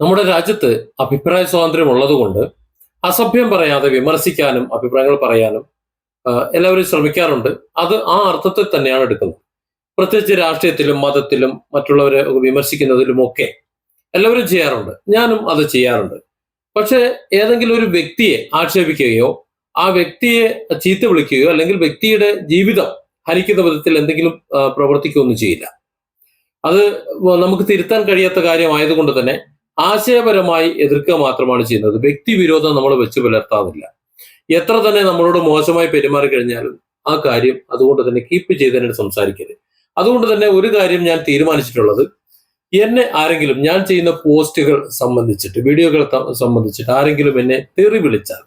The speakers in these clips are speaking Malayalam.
നമ്മുടെ രാജ്യത്ത് അഭിപ്രായ സ്വാതന്ത്ര്യം ഉള്ളതുകൊണ്ട് അസഭ്യം പറയാതെ വിമർശിക്കാനും അഭിപ്രായങ്ങൾ പറയാനും എല്ലാവരും ശ്രമിക്കാറുണ്ട്. അത് ആ അർത്ഥത്തിൽ തന്നെയാണ് എടുക്കുന്നത്. പ്രത്യേകിച്ച് രാഷ്ട്രീയത്തിലും മതത്തിലും മറ്റുള്ളവരെ വിമർശിക്കുന്നതിലും ഒക്കെ എല്ലാവരും ചെയ്യാറുണ്ട്. ഞാനും അത് ചെയ്യാറുണ്ട്. പക്ഷേ ഏതെങ്കിലും ഒരു വ്യക്തിയെ ആക്ഷേപിക്കുകയോ ആ വ്യക്തിയെ ചീത്ത വിളിക്കുകയോ അല്ലെങ്കിൽ വ്യക്തിയുടെ ജീവിതം ഹനിക്കുന്ന വിധത്തിൽ എന്തെങ്കിലും പ്രവർത്തിക്കുകയൊന്നും ചെയ്യില്ല. അത് നമുക്ക് തിരുത്താൻ കഴിയാത്ത കാര്യമായതുകൊണ്ട് തന്നെ ആശയപരമായി എതിർക്കുക മാത്രമാണ് ചെയ്യുന്നത്. വ്യക്തിവിരോധം നമ്മൾ വെച്ച് പുലർത്താറില്ല. എത്ര തന്നെ നമ്മളോട് മോശമായി പെരുമാറി കഴിഞ്ഞാലും ആ കാര്യം അതുകൊണ്ട് തന്നെ കീപ്പ് ചെയ്തതിനായിട്ട് സംസാരിക്കരുത്. അതുകൊണ്ട് തന്നെ ഒരു കാര്യം ഞാൻ തീരുമാനിച്ചിട്ടുള്ളത് എന്നെ ആരെങ്കിലും ഞാൻ ചെയ്യുന്ന പോസ്റ്റുകൾ സംബന്ധിച്ചിട്ട് വീഡിയോകൾ സംബന്ധിച്ചിട്ട് ആരെങ്കിലും എന്നെ തെറി വിളിച്ചാൽ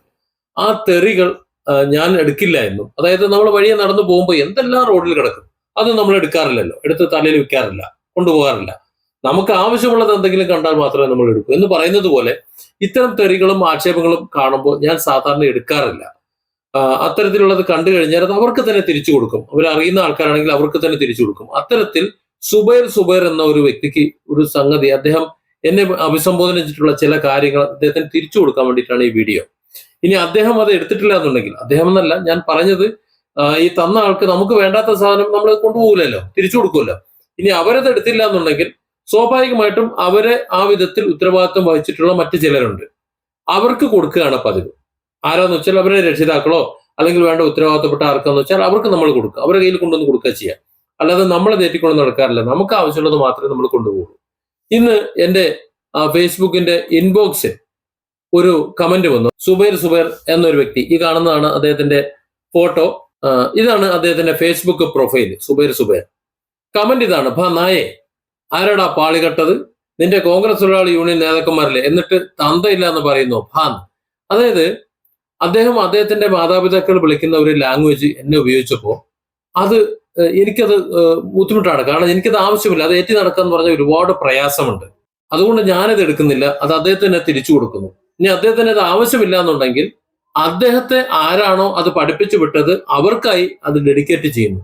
ആ തെറികൾ ഞാൻ എടുക്കില്ല എന്നും അതായത് നമ്മൾ വഴിയെ നടന്നു പോകുമ്പോൾ എന്തെല്ലാം റോഡിൽ കിടക്കും അത് നമ്മൾ എടുക്കാറില്ലല്ലോ. എടുത്ത് തലയിൽ വെക്കാറില്ല കൊണ്ടുപോകാറില്ല. നമുക്ക് ആവശ്യമുള്ളത് എന്തെങ്കിലും കണ്ടാൽ മാത്രമേ നമ്മൾ എടുക്കൂ. എന്ന് പറയുന്നത് പോലെ ഇത്തരം തെറികളും ആക്ഷേപങ്ങളും കാണുമ്പോൾ ഞാൻ സാധാരണ എടുക്കാറില്ല. അത്തരത്തിലുള്ളത് കണ്ടു കഴിഞ്ഞാൽ അത് അവർക്ക് തന്നെ തിരിച്ചു കൊടുക്കും. അവരറിയുന്ന ആൾക്കാരാണെങ്കിൽ അവർക്ക് തന്നെ തിരിച്ചു കൊടുക്കും. അത്തരത്തിൽ സുബൈർ സുബൈർ എന്ന ഒരു വ്യക്തിക്ക് ഒരു സംഗതി അദ്ദേഹം എന്നെ അഭിസംബോധന ചെയ്തിട്ടുള്ള ചില കാര്യങ്ങൾ അദ്ദേഹത്തിന് തിരിച്ചു കൊടുക്കാൻ വേണ്ടിയിട്ടാണ് ഈ വീഡിയോ. ഇനി അദ്ദേഹം അത് എടുത്തിട്ടില്ല എന്നുണ്ടെങ്കിൽ അദ്ദേഹം എന്നല്ല ഞാൻ പറഞ്ഞത് ഈ തന്ന ആൾക്ക് നമുക്ക് വേണ്ടാത്ത സാധനം നമ്മൾ കൊണ്ടുപോകില്ലല്ലോ തിരിച്ചു കൊടുക്കുമല്ലോ. ഇനി അവരത് എടുത്തില്ല എന്നുണ്ടെങ്കിൽ സ്വാഭാവികമായിട്ടും അവരെ ആ വിധത്തിൽ ഉത്തരവാദിത്വം വഹിച്ചിട്ടുള്ള മറ്റു ചിലരുണ്ട്. അവർക്ക് കൊടുക്കുകയാണ് പതിവ്. ആരാന്ന് വെച്ചാൽ അവരെ രക്ഷിതാക്കളോ അല്ലെങ്കിൽ വേണ്ട ഉത്തരവാദിത്തപ്പെട്ട ആർക്കാന്ന് വെച്ചാൽ അവർക്ക് നമ്മൾ കൊടുക്കുക. അവരുടെ കയ്യിൽ കൊണ്ടുവന്ന് കൊടുക്കുക ചെയ്യാം. അല്ലാതെ നമ്മളെ തെറ്റിക്കൊണ്ട് നടക്കാറില്ല. നമുക്ക് ആവശ്യമുള്ളത് മാത്രമേ നമ്മൾ കൊണ്ടുപോകൂ ഇന്ന് എന്റെ ഫേസ്ബുക്കിന്റെ ഇൻബോക്സിൽ ഒരു കമന്റ് വന്നു. സുബൈർ സുബൈർ എന്നൊരു വ്യക്തി. ഈ കാണുന്നതാണ് അദ്ദേഹത്തിന്റെ ഫോട്ടോ. ഇതാണ് അദ്ദേഹത്തിന്റെ Facebook profile Zubair Zubair. Comment ഇതാണ്. ഭ നായേ ആരാടാ പാളികട്ടത് നിന്റെ കോൺഗ്രസ് തൊഴിലാളി യൂണിയൻ നേതാക്കന്മാരില്ലേ? എന്നിട്ട് തന്തയില്ല എന്ന് പറയുന്നു ഭാൻ അതായത് അദ്ദേഹം അദ്ദേഹത്തിന്റെ മാതാപിതാക്കൾ വിളിക്കുന്ന ഒരു ലാംഗ്വേജ് എന്നെ ഉപയോഗിച്ചപ്പോൾ അത് എനിക്കത് ബുദ്ധിമുട്ടാണ്. കാരണം എനിക്കത് ആവശ്യമില്ല. അത് ഏറ്റി നടക്കുക എന്ന് പറഞ്ഞ ഒരുപാട് പ്രയാസമുണ്ട്. അതുകൊണ്ട് ഞാനത് എടുക്കുന്നില്ല. അത് അദ്ദേഹത്തിന് തിരിച്ചു കൊടുക്കുന്നു. ഇനി അദ്ദേഹത്തിന് അത് ആവശ്യമില്ല എന്നുണ്ടെങ്കിൽ അദ്ദേഹത്തെ ആരാണോ അത് പഠിപ്പിച്ചു വിട്ടത് അവർക്കായി അത് ഡെഡിക്കേറ്റ് ചെയ്യുന്നു.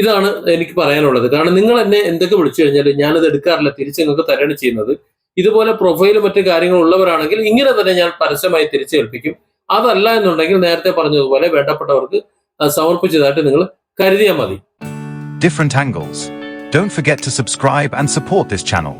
ഇതാണ് എനിക്ക് പറയാനുള്ളത്. കാരണം നിങ്ങൾ എന്നെ എന്തൊക്കെ വിളിച്ചു കഴിഞ്ഞാൽ ഞാനത് എടുക്കാറില്ല. തിരിച്ച് നിങ്ങൾക്ക് തരണം ചെയ്യുന്നത്. ഇതുപോലെ പ്രൊഫൈലും മറ്റു കാര്യങ്ങളും ഉള്ളവരാണെങ്കിൽ ഇങ്ങനെ തന്നെ ഞാൻ പരസ്യമായി തിരിച്ചേൽപ്പിക്കും അതല്ല എന്നുണ്ടെങ്കിൽ നേരത്തെ പറഞ്ഞതുപോലെ വേണ്ടപ്പെട്ടവർക്ക് സമർപ്പിച്ചതായിട്ട് നിങ്ങൾ കരുതിയാൽ മതി. Different angles. Don't forget to subscribe and support this channel.